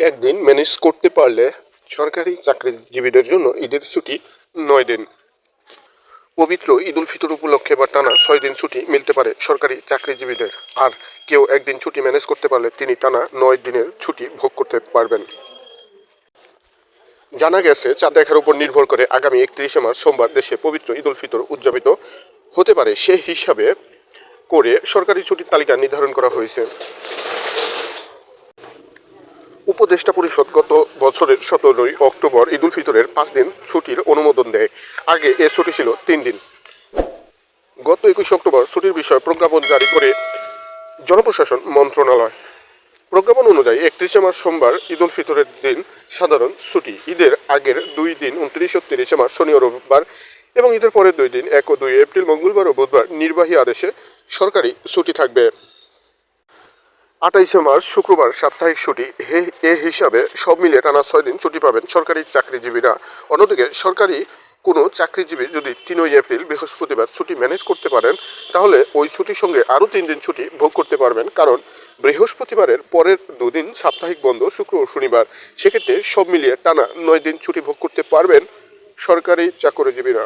একদিন ম্যানেজ করতে পারলে সরকারি চাকরিজীবীদের জন্য ঈদের ছুটি নয় দিন। পবিত্র ঈদ উল ফিতর উপলক্ষে বা টানা ছয় দিন ছুটি মিলতে পারে সরকারি চাকরিজীবীদের। আর কেউ একদিন ছুটি ম্যানেজ করতে পারলে তিনি টানা নয় দিনের ছুটি ভোগ করতে পারবেন। জানা গেছে, চাঁদ দেখার উপর নির্ভর করে আগামী একত্রিশে মার্চ সোমবার দেশে পবিত্র ঈদ উল ফিতর উদযাপিত হতে পারে। সে হিসাবে করে সরকারি ছুটির তালিকা নির্ধারণ করা হয়েছে। উপদেষ্টা পরিষদ গত বছরের সতেরোই অক্টোবর ঈদ উল ফিতরের পাঁচ দিন ছুটির অনুমোদন দেয়। আগে এ ছুটি ছিল তিন দিন। গত একুশে অক্টোবর ছুটির বিষয়ে প্রজ্ঞাপন জারি করে জনপ্রশাসন মন্ত্রণালয়। প্রজ্ঞাপন অনুযায়ী একত্রিশে মার্চ সোমবার ঈদ উল ফিতরের দিন সাধারণ ছুটি। ঈদের আগের দুই দিন, উনত্রিশ ও তিরিশে মার্চ শনি রবিবার এবং ঈদের পরের দুই দিন, এক ও দুই এপ্রিল, মঙ্গলবার ও বুধবার নির্বাহী আদেশে সরকারি ছুটি থাকবে। আঠাইশে মার্চ, শুক্রবার সাপ্তাহিক ছুটি। হে, এ হিসাবে সব মিলিয়ে টানা ছয় দিন ছুটি পাবেন সরকারি চাকরিজীবীরা। অন্যদিকে সরকারি কোনো চাকরিজীবী যদি তিনই এপ্রিল, বৃহস্পতিবার ছুটি ম্যানেজ করতে পারেন, তাহলে ওই ছুটির সঙ্গে আরও তিন দিন ছুটি ভোগ করতে পারবেন। কারণ বৃহস্পতিবারের পরের দুদিন সাপ্তাহিক বন্ধ, শুক্র ও শনিবার। সেক্ষেত্রে সব মিলিয়ে টানা নয় দিন ছুটি ভোগ করতে পারবেন সরকারি চাকরিজীবীরা।